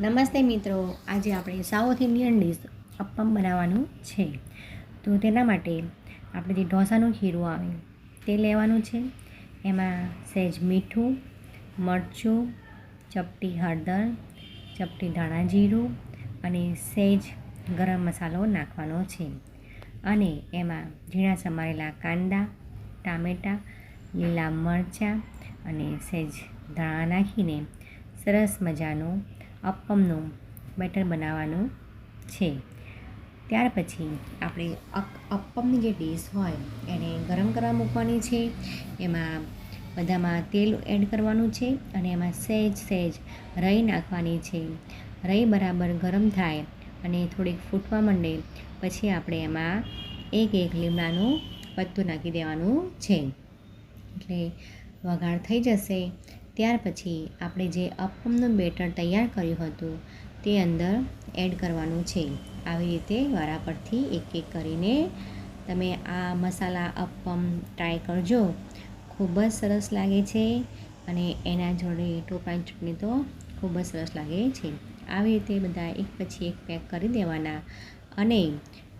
નમસ્તે મિત્રો, આજે આપણે સાઉથ ઇન્ડિયન ડીશ અપ્પમ બનાવવાનું છે. તો તેના માટે આપણે જે ઢોસાનું ખીરું આવે તે લેવાનું છે. એમાં સહેજ મીઠું, મરચું, ચપટી હળદર, ચપટી ધાણા જીરું અને સહેજ ગરમ મસાલો નાખવાનો છે. અને એમાં ઝીણા સમારેલા કાંદા, ટામેટાં, લીલા મરચાં અને સહેજ ધાણા નાખીને સરસ મજાનું અપ્પમનું બેટર બનાવવાનું છે. ત્યાર પછી આપણે અપ- અપ્પમની જે ડીશ હોય એને ગરમ કરવા મૂકવાની છે. એમાં બધામાં તેલ એડ કરવાનું છે અને એમાં સહેજ સહેજ રઈ નાખવાની છે. રઈ બરાબર ગરમ થાય અને થોડીક ફૂટવા માંડે પછી આપણે એમાં એક એક લીમડાનું પત્તું નાખી દેવાનું છે. એટલે વઘાર થઈ જશે. ત્યાર પછી આપણે જે અપમનું બેટર તૈયાર કર્યું હતું તે અંદર એડ કરવાનું છે. આવી રીતે વારા પરથી એક એક કરીને તમે આ મસાલા અપમ ટ્રાય કરજો. ખૂબ જ સરસ લાગે છે અને એના જોડે ટોપાની ચટણી તો ખૂબ જ સરસ લાગે છે. આવી રીતે બધા એક પછી એક પેક કરી દેવાના અને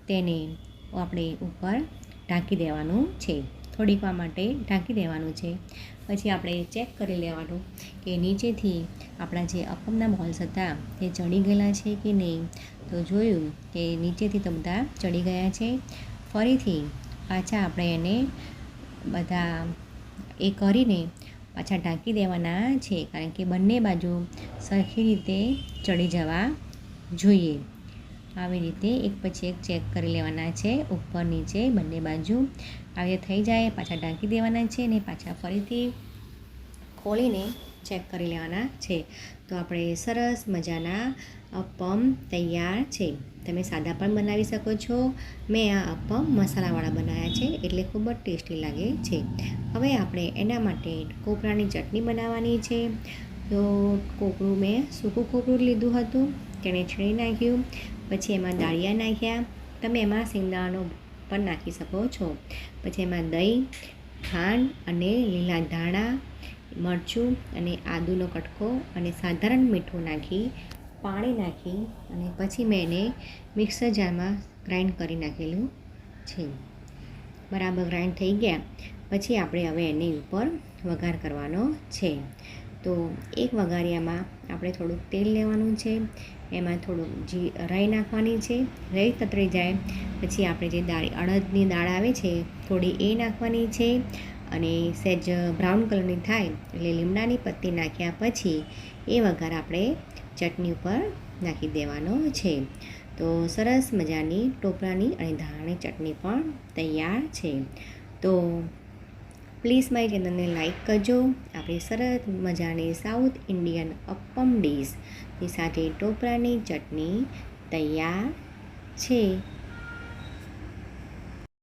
તેને આપણે ઉપર ઢાંકી દેવાનું છે. થોડીક વાર માટે ઢાંકી દેવાનું છે. પછી આપણે ચેક કરી લેવાનું કે નીચેથી આપણા જે અપમના બોલ્સ હતા તે ચડી ગયેલા છે કે નહીં? તો જોયું કે નીચેથી તો બધા ચડી ગયા છે. ફરીથી પાછા આપણે એને બધા એ કરીને પાછા ઢાંકી દેવાના છે. કારણ કે બંને બાજુ સરખી રીતે ચડી જવા જોઈએ. આવી રીતે એક પછી એક ચેક કરી લેવાના છે, ઉપર, નીચે, બંને બાજુ. આવી થઈ જાય, પાછા ઢાંકી દેવાના છે ને પાછા ફરીથી ખોલીને ચેક કરી લેવાના છે. તો આપણે સરસ મજાના અપમ તૈયાર છે. તમે સાદા પણ બનાવી શકો છો. મેં આ અપમ મસાલાવાળા બનાવ્યા છે એટલે ખૂબ જ ટેસ્ટી લાગે છે. હવે આપણે એના માટે કોપરાની ચટણી બનાવવાની છે. તો કોપરું મેં સૂકું કોપરું લીધું હતું. તેણે છીણી નાખ્યું. પછી એમાં દાળિયા નાખ્યા. તમે એમાં સિંગદાણાનો પણ નાખી શકો છો. પછી એમાં દહીં, ખાંડ અને લીલા ધાણા, મરચું અને આદુનો કટકો અને સાધારણ મીઠું નાખી, પાણી નાખી અને પછી મેં એને મિક્સર જારમાં ગ્રાઇન્ડ કરી નાખેલું છે. બરાબર ગ્રાઇન્ડ થઈ ગયા. પછી આપણે હવે એની ઉપર વઘાર કરવાનો છે. તો એક વઘારિયામાં આપણે થોડુંક તેલ લેવાનું છે, એમાં થોડુંક જી, રાઈ નાખવાની છે, રાઈ તતરી જાય, પછી આપણે જે દાળ, અડદની દાળ આવે છે, થોડી એ નાખવાની છે, અને સહેજ બ્રાઉન કલરની થાય એટલે લીમડાની પત્તી નાખ્યા પછી એ વઘાર આપણે ચટણી ઉપર નાખી દેવાનો છે. તો સરસ મજાની ટોપરાની અને ધાણાની ચટણી પણ તૈયાર છે. તો પ્લીઝ મારી ચેનલને લાઇક કરજો. આપણી સરસ મજાની સાઉથ ઇન્ડિયન અપ્પમ ડીશની સાથે ટોપરાની ચટણી તૈયાર છે.